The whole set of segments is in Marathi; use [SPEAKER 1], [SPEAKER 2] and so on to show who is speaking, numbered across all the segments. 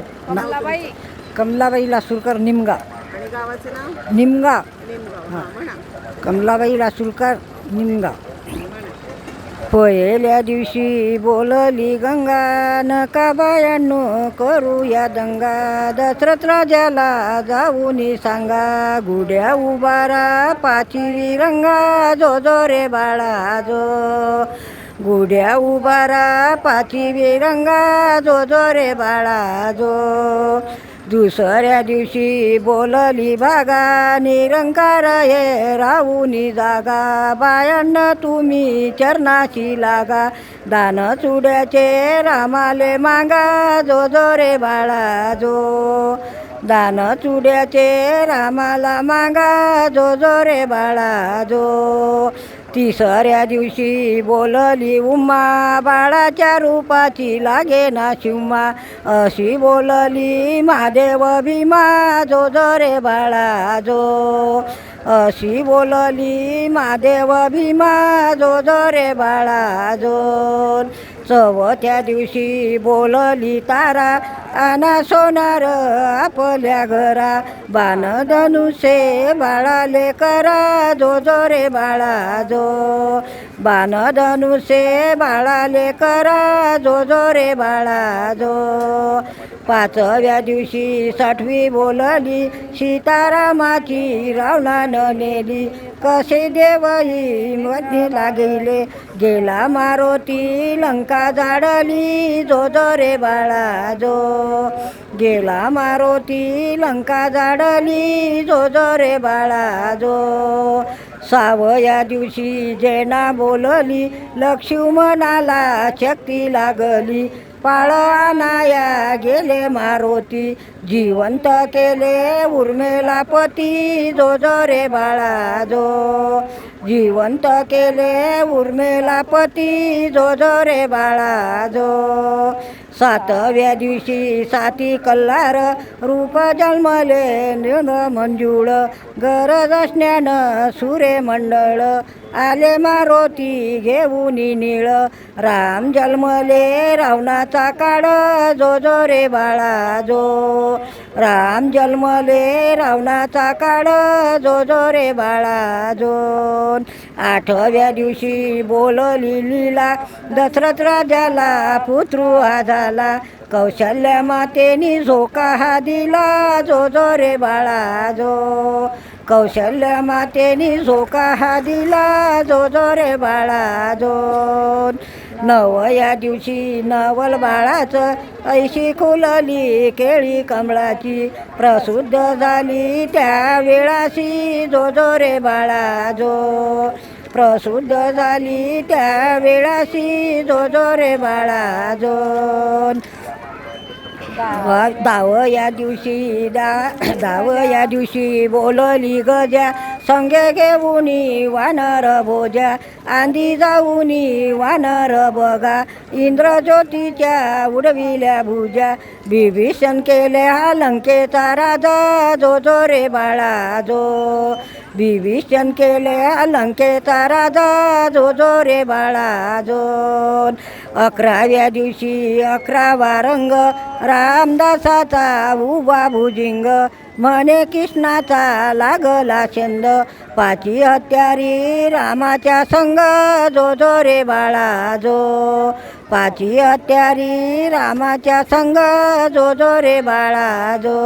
[SPEAKER 1] कमलाबाई.
[SPEAKER 2] कमलाबाई लासूरकर निमगा
[SPEAKER 1] आणि गावाचं नाव?
[SPEAKER 2] निमगा
[SPEAKER 1] नेमगाव. हां. म्हणा.
[SPEAKER 2] कमलाबाई लासूरकर निमगा पहिल्या दिवशी बोलली गंगा नका बायांनो करूया दंगा. दशरथ राजाला जाऊन सांगा गुड्या उभारा पाचवी रंगा जो जो रे बाळा जो गुड्या उभारा पाचवी विरंगा जो जो रे बाळा जो. दुसऱ्या दिवशी बोलली बागा निरंकार हे राहुनी जागा. बायांना तुम्ही चरणाशी लागा. दान चुड्याचे रामाले मागा जो जो रे बाळा जो. दान चुड्याचे रामाला मागा जो जो रे बाळा जो. तिसऱ्या दिवशी बोलली उम्मा बाळाच्या रूपाची लागे ना शिवमा. अशी बोलली महादेव भीमा जो जो रे बाळा जो. अशी बोलली महादेव भीमा जो जो रे बाळा जो. चवथ्या दिवशी बोलली तारा आना सोनार आपल्या घरा. बाण धनुषे बाळाले करा जो जो रे बाळा जो. बाण धनुषे बाळाले करा जो जो रे बाळा जो. पाचव्या दिवशी साठवी बोलली सीतारामाची रावणानं नेली. कसे देवही मध्ये लागले. गेला मारुती लंका जाडली जो जो रे बाळा जो. गेला मारुती लंका जाडली जो जो रे बाळा जो. सावया दिवशी जेना बोलली लक्ष्मणाला शक्ती लागली. पाळ गेले मारुती जिवंत केले उर्मेला पती जो जो रे बाळा जो. जिवंत केले उर्मेला पती जो जो रे बाळा जो. सातव्या दिवशी साती कल्लार रूप जन्मले नृण मंजुळ गरज असण्यानं सुरे मंडळ आले मारुती घेऊन निळ राम जन्मले रावणाचा काळ जो जो रे बाळा जो राम जन्मले रावणाचा काळ जो जो रे बाळा जोन आठव्या दिवशी बोलली लिला दशरथ राजाला पुत्रू हा झाला कौशल्य मातेनी झोका हा दिला जो जो रे बाळा जो कौशल्य मातेनी झोका हा दिला जो जो रे बाळा जो नवया दिवशी नवल बाळाचं ऐशी खुलली केळी कमळाची. प्रसिद्ध झाली त्या वेळाशी. जो जो रे बाळा जो. प्रसिद्ध झाली त्या वेळाशी. जो जो रे बाळा जो. धाव या दिवशी दा धाव या दिवशी बोलली गजा. संगे घेऊनी वानर भोजा आंधी जाऊनी वानर बघा. इंद्रज्योतीच्या उडविल्या भुजा बिभीषण केले हा लंकेचा राजा जो जो रे बाळा जो. विभीषण केले अलंकेचा राजा जो जो रे बाळा जो. अकराव्या दिवशी अकरावा रंग रामदासाचा उभा भुजिंग. म्हणे कृष्णाचा लागला छंद. पाची हत्यारी रामाच्या संग जो जो रे बाळा जो. पाची हत्यारी रामाच्या संग जो जो रे बाळा जो.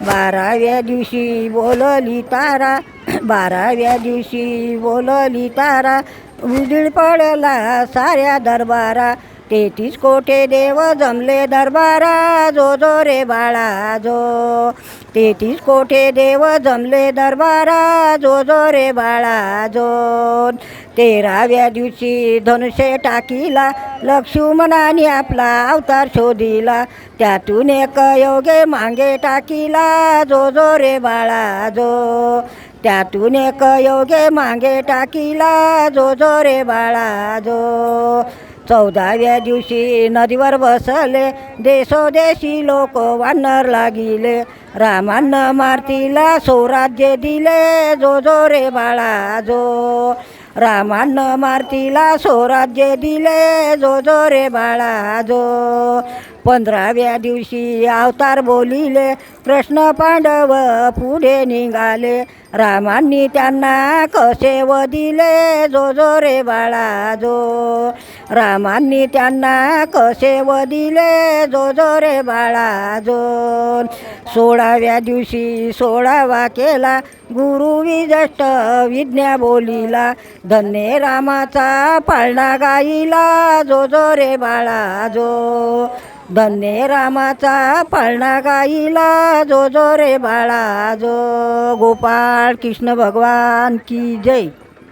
[SPEAKER 2] बाराव्या दिवशी बोलली तारा बाराव्या दिवशी बोलली तारा उजीड पडला साऱ्या दरबारा तेहतीस कोठे देव जमले दरबारा जो जो रे बाळा जो. तेहतीस कोठे देव जमले दरबारा जो जो रे बाळा जो. तेराव्या दिवशी धनुष्य टाकीला लक्ष्मणाने आपला अवतार शोधिला. त्यातून एक योगे मांगे टाकीला जो जो रे बाळा जो. त्यातून एक योगे मांगे टाकीला जो जो रे बाळा जो. चौदाव्या दिवशी नदीवर बसले देशोदेशी लोक वानर लागिले. रामानं मारतीला स्वराज्य दिले जो जो रे बाळा जो. रामानं मारतीला स्वराज्य दिले जो जो रे बाळा जो. पंधराव्या दिवशी अवतार बोलिले कृष्ण पांडव पुढे निघाले. रामांनी त्यांना कसे वदिले जो जो रे बाळा जो. रामांनी त्यांना कसे वदिले जो जो रे बाळा जो. सोळाव्या दिवशी सोळावा केला. गुरु विजष्ट विज्ञा बोलिला धन्य रामाचा पाळणा गाईला जो जो रे बाळा जो. धन्य रामाचा पाळणा गाईला. जो जो रे बाळा जो गोपाळ कृष्ण भगवान की जय.